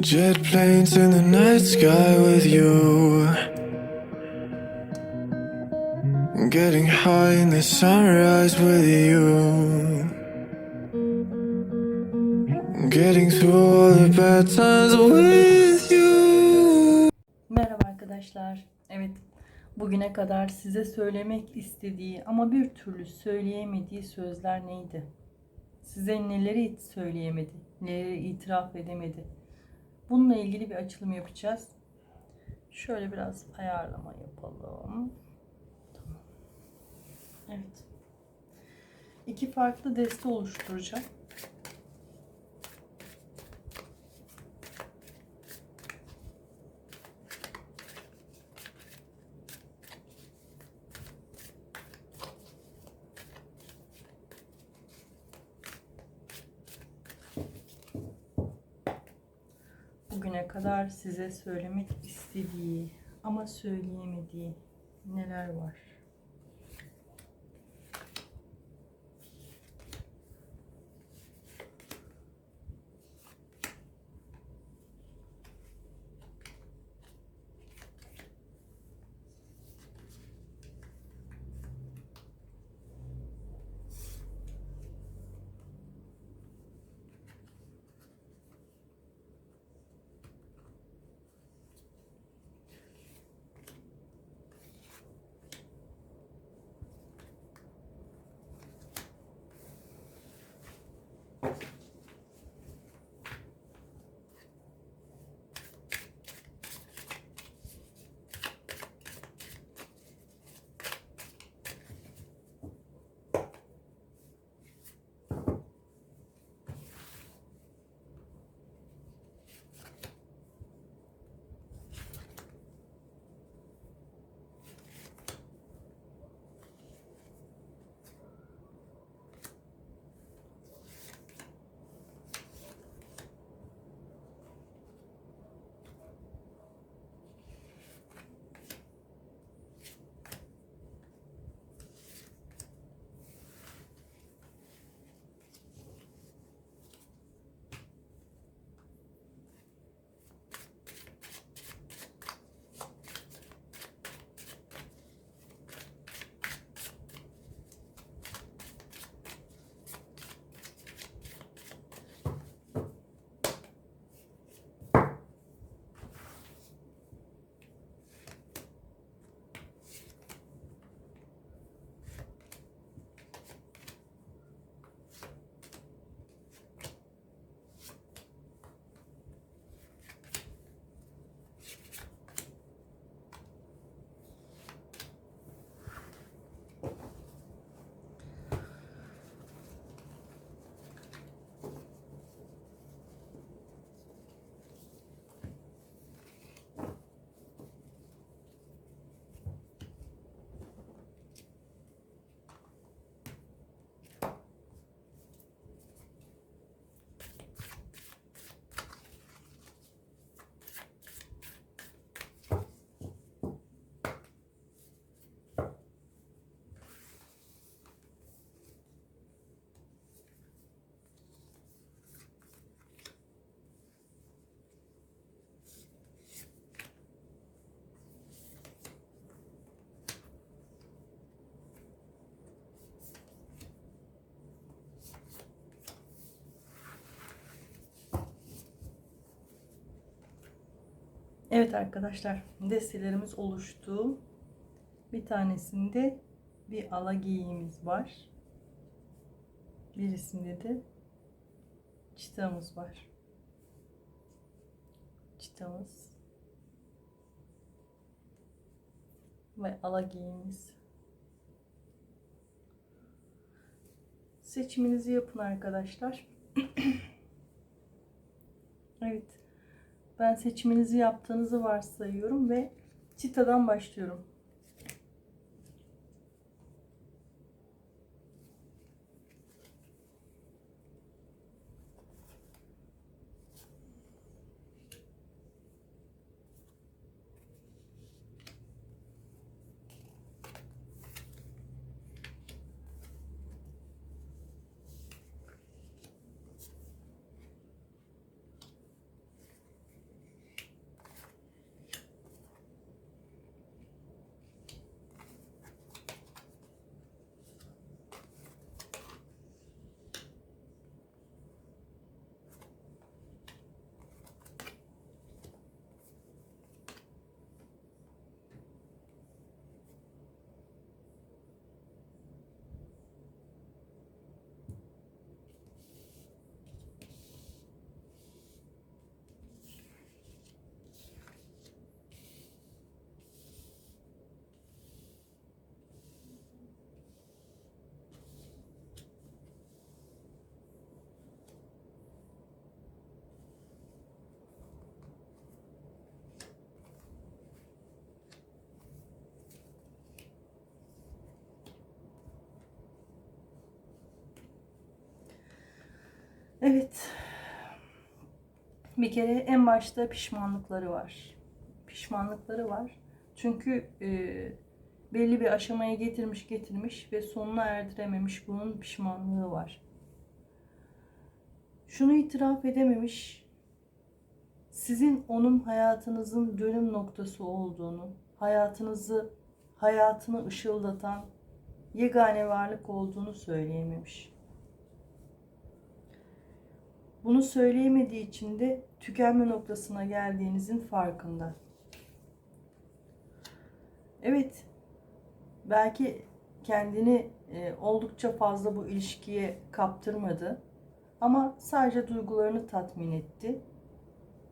Jet planes in the night sky with you. Getting high in the sunrise with you. Getting through all the bad times with you. Merhaba arkadaşlar. Evet, bugüne kadar size söylemek istediği ama bir türlü söyleyemediği sözler neydi? Size neleri söyleyemedi, neleri itiraf edemedi? Bununla ilgili bir açılım yapacağız. Şöyle biraz ayarlama yapalım. Tamam. Evet. İki farklı deste oluşturacağım. bugüne kadar size söylemek istediği ama söyleyemediği neler var? Evet arkadaşlar, destelerimiz oluştu. Bir tanesinde bir ala geyiğimiz var. Birisinde de çıtamız var. Çıtamız ve ala geyiğimiz. Seçiminizi yapın arkadaşlar. evet. Ben seçiminizi yaptığınızı varsayıyorum ve çitadan başlıyorum. Evet. Bir kere en başta pişmanlıkları var. Pişmanlıkları var. Çünkü e, belli bir aşamaya getirmiş getirmiş ve sonuna erdirememiş bunun pişmanlığı var. Şunu itiraf edememiş. Sizin onun hayatınızın dönüm noktası olduğunu, hayatınızı hayatını ışıldatan yegane varlık olduğunu söyleyememiş. Bunu söyleyemediği için de tükenme noktasına geldiğinizin farkında. Evet, belki kendini e, oldukça fazla bu ilişkiye kaptırmadı ama sadece duygularını tatmin etti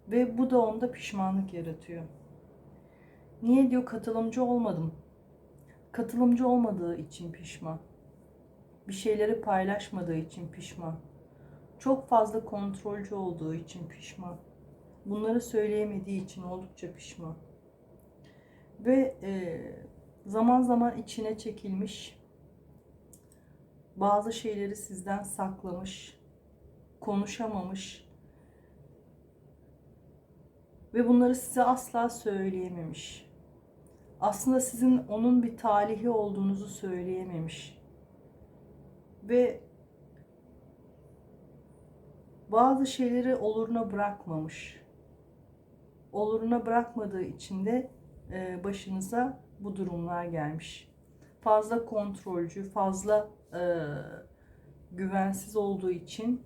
ve bu da onda pişmanlık yaratıyor. Niye diyor katılımcı olmadım? Katılımcı olmadığı için pişman. Bir şeyleri paylaşmadığı için pişman. Çok fazla kontrolcü olduğu için pişman. Bunları söyleyemediği için oldukça pişman. Ve e, zaman zaman içine çekilmiş. Bazı şeyleri sizden saklamış, konuşamamış ve bunları size asla söyleyememiş. Aslında sizin onun bir talihi olduğunuzu söyleyememiş. Ve bazı şeyleri oluruna bırakmamış. Oluruna bırakmadığı için de e, başınıza bu durumlar gelmiş. Fazla kontrolcü, fazla e, güvensiz olduğu için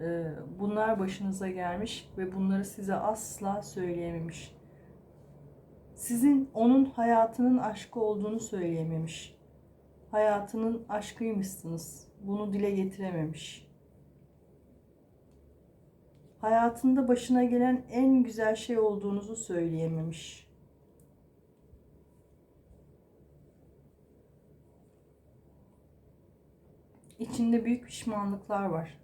e, bunlar başınıza gelmiş ve bunları size asla söyleyememiş. Sizin onun hayatının aşkı olduğunu söyleyememiş. Hayatının aşkıymışsınız. Bunu dile getirememiş hayatında başına gelen en güzel şey olduğunuzu söyleyememiş. İçinde büyük pişmanlıklar var.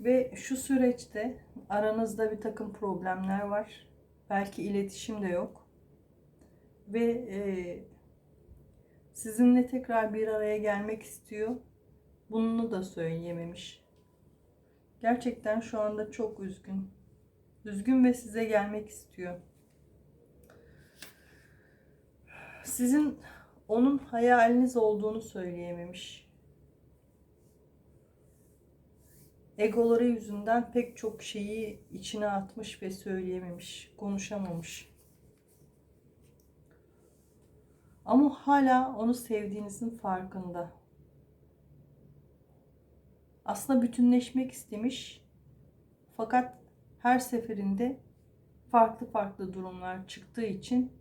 Ve şu süreçte aranızda bir takım problemler var. Belki iletişim de yok. Ve e, sizinle tekrar bir araya gelmek istiyor. Bunu da söyleyememiş. Gerçekten şu anda çok üzgün. Üzgün ve size gelmek istiyor. Sizin onun hayaliniz olduğunu söyleyememiş. Egoları yüzünden pek çok şeyi içine atmış ve söyleyememiş, konuşamamış. Ama hala onu sevdiğinizin farkında. Aslında bütünleşmek istemiş. Fakat her seferinde farklı farklı durumlar çıktığı için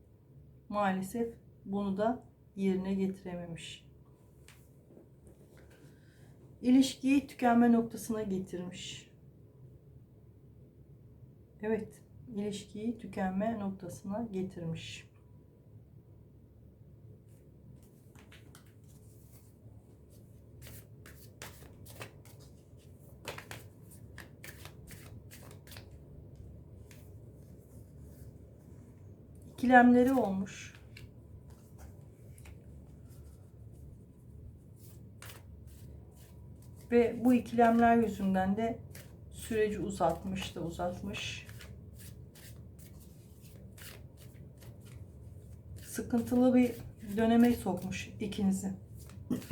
maalesef bunu da yerine getirememiş. İlişkiyi tükenme noktasına getirmiş. Evet, ilişkiyi tükenme noktasına getirmiş. İkilemleri olmuş. Ve bu ikilemler yüzünden de süreci uzatmış da uzatmış. Sıkıntılı bir döneme sokmuş ikinizi.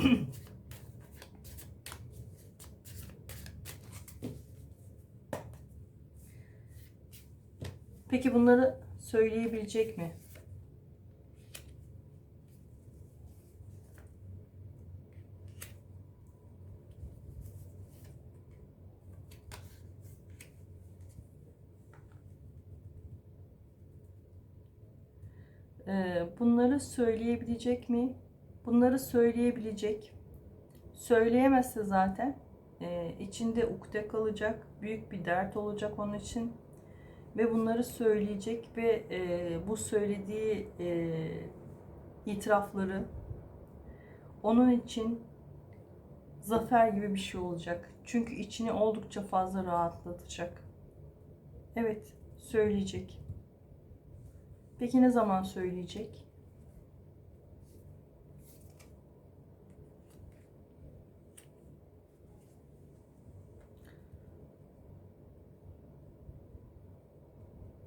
Peki bunları söyleyebilecek mi? Ee, bunları söyleyebilecek mi? Bunları söyleyebilecek. Söyleyemezse zaten e, içinde ukde kalacak, büyük bir dert olacak onun için ve bunları söyleyecek ve e, bu söylediği e, itirafları onun için zafer gibi bir şey olacak. Çünkü içini oldukça fazla rahatlatacak. Evet, söyleyecek. Peki ne zaman söyleyecek?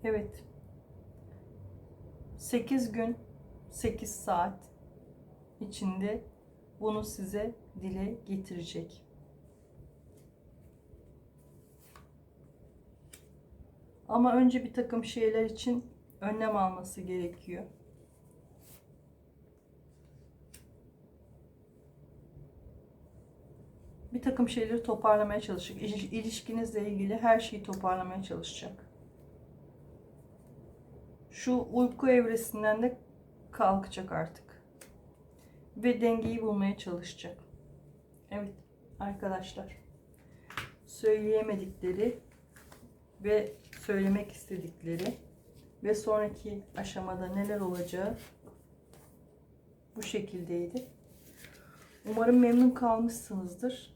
Evet. 8 gün 8 saat içinde bunu size dile getirecek. Ama önce bir takım şeyler için önlem alması gerekiyor. Bir takım şeyleri toparlamaya çalışacak. İliş- İlişkinizle ilgili her şeyi toparlamaya çalışacak. Şu uyku evresinden de kalkacak artık. Ve dengeyi bulmaya çalışacak. Evet arkadaşlar. Söyleyemedikleri ve söylemek istedikleri ve sonraki aşamada neler olacağı bu şekildeydi. Umarım memnun kalmışsınızdır.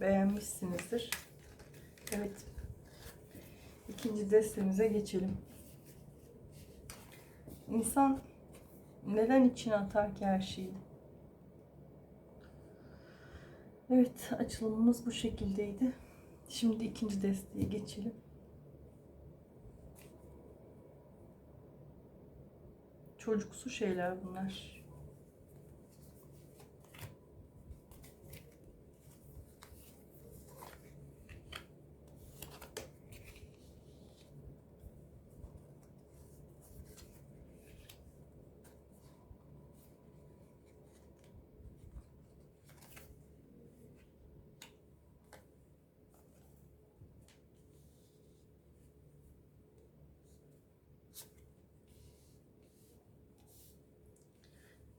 Beğenmişsinizdir. Evet. İkinci destemize geçelim. İnsan neden içine atar ki her şeyi? Evet, açılımımız bu şekildeydi. Şimdi ikinci desteğe geçelim. Çocuksu şeyler bunlar.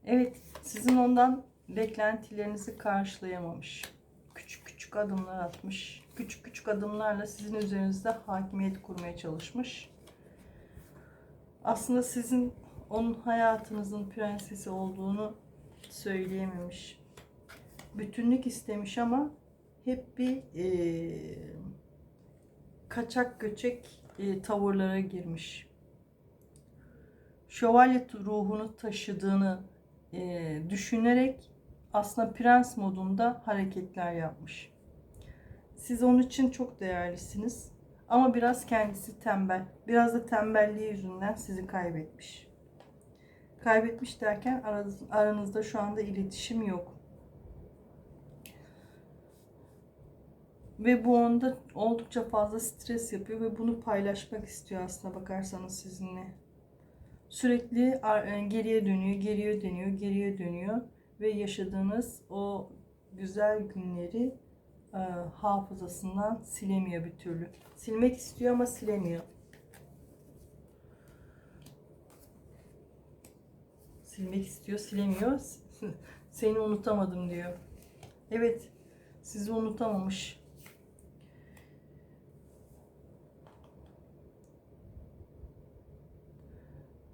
Evet, sizin ondan beklentilerinizi karşılayamamış. Küçük küçük adımlar atmış. Küçük küçük adımlarla sizin üzerinizde hakimiyet kurmaya çalışmış. Aslında sizin onun hayatınızın prensesi olduğunu söyleyememiş. Bütünlük istemiş ama hep bir eee, kaçak göçek eee, tavırlara girmiş. Şövalye ruhunu taşıdığını e, düşünerek aslında prens modunda hareketler yapmış. Siz onun için çok değerlisiniz. Ama biraz kendisi tembel. Biraz da tembelliği yüzünden sizi kaybetmiş. Kaybetmiş derken aranız- aranızda şu anda iletişim yok. Ve bu onda oldukça fazla stres yapıyor ve bunu paylaşmak istiyor aslında bakarsanız sizinle sürekli e, geriye dönüyor, geriye dönüyor, geriye dönüyor ve yaşadığınız o güzel günleri e, hafızasından silemiyor bir türlü. Silmek istiyor ama silemiyor. Silmek istiyor, silemiyor. Seni unutamadım diyor. Evet, sizi unutamamış.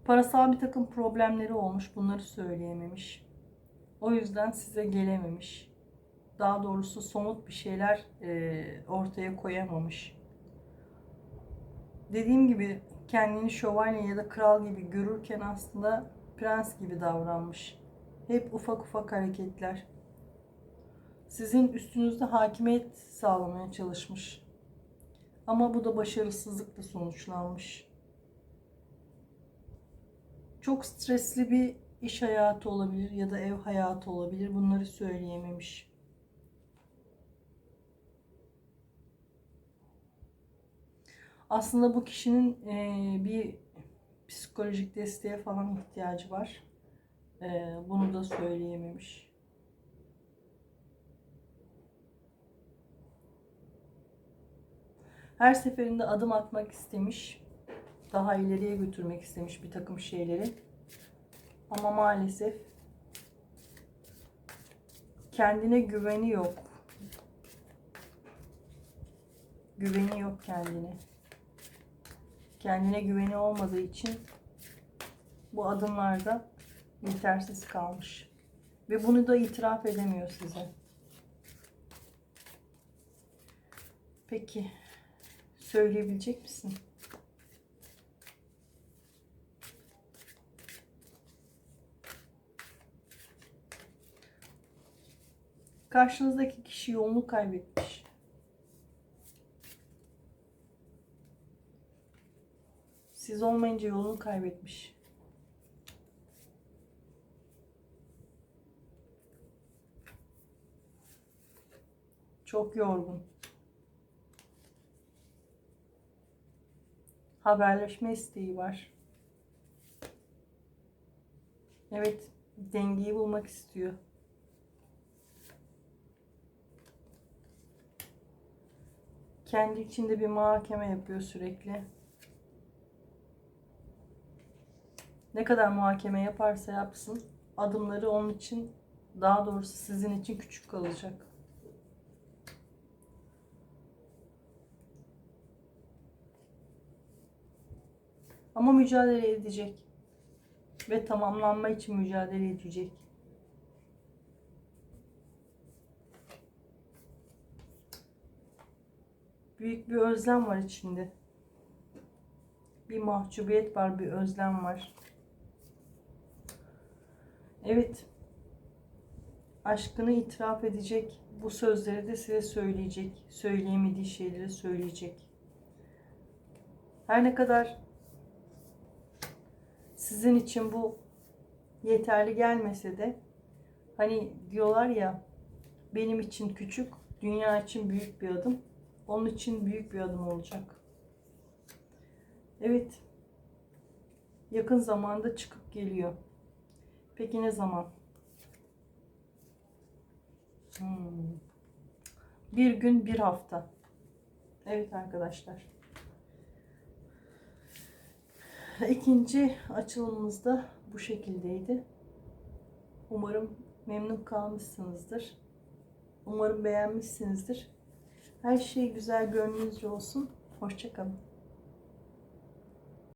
Parasal bir takım problemleri olmuş. Bunları söyleyememiş. O yüzden size gelememiş. Daha doğrusu somut bir şeyler e, ortaya koyamamış. Dediğim gibi kendini şövalye ya da kral gibi görürken aslında prens gibi davranmış. Hep ufak ufak hareketler. Sizin üstünüzde hakimiyet sağlamaya çalışmış. Ama bu da başarısızlıkla sonuçlanmış çok stresli bir iş hayatı olabilir ya da ev hayatı olabilir. Bunları söyleyememiş. Aslında bu kişinin eee, bir psikolojik desteğe falan ihtiyacı var. Eee, bunu da söyleyememiş. Her seferinde adım atmak istemiş daha ileriye götürmek istemiş bir takım şeyleri. Ama maalesef kendine güveni yok. Güveni yok kendine. Kendine güveni olmadığı için bu adımlarda yetersiz kalmış. Ve bunu da itiraf edemiyor size. Peki söyleyebilecek misin? Karşınızdaki kişi yolunu kaybetmiş. Siz olmayınca yolunu kaybetmiş. Çok yorgun. Haberleşme isteği var. Evet, dengeyi bulmak istiyor. Kendi içinde bir muhakeme yapıyor sürekli. Ne kadar muhakeme yaparsa yapsın, adımları onun için, daha doğrusu sizin için küçük kalacak. Ama mücadele edecek. Ve tamamlanma için mücadele edecek. Büyük bir özlem var içinde. Bir mahcubiyet var, bir özlem var. Evet. Aşkını itiraf edecek. Bu sözleri de size söyleyecek. Söyleyemediği şeyleri söyleyecek. Her ne kadar sizin için bu yeterli gelmese de hani diyorlar ya benim için küçük, dünya için büyük bir adım. Onun için büyük bir adım olacak. Evet. Yakın zamanda çıkıp geliyor. Peki ne zaman? Hmm. Bir gün, bir hafta. Evet arkadaşlar. İkinci açılımımız da bu şekildeydi. Umarım memnun kalmışsınızdır. Umarım beğenmişsinizdir. Her şey güzel gönlünüzce olsun. Hoşçakalın.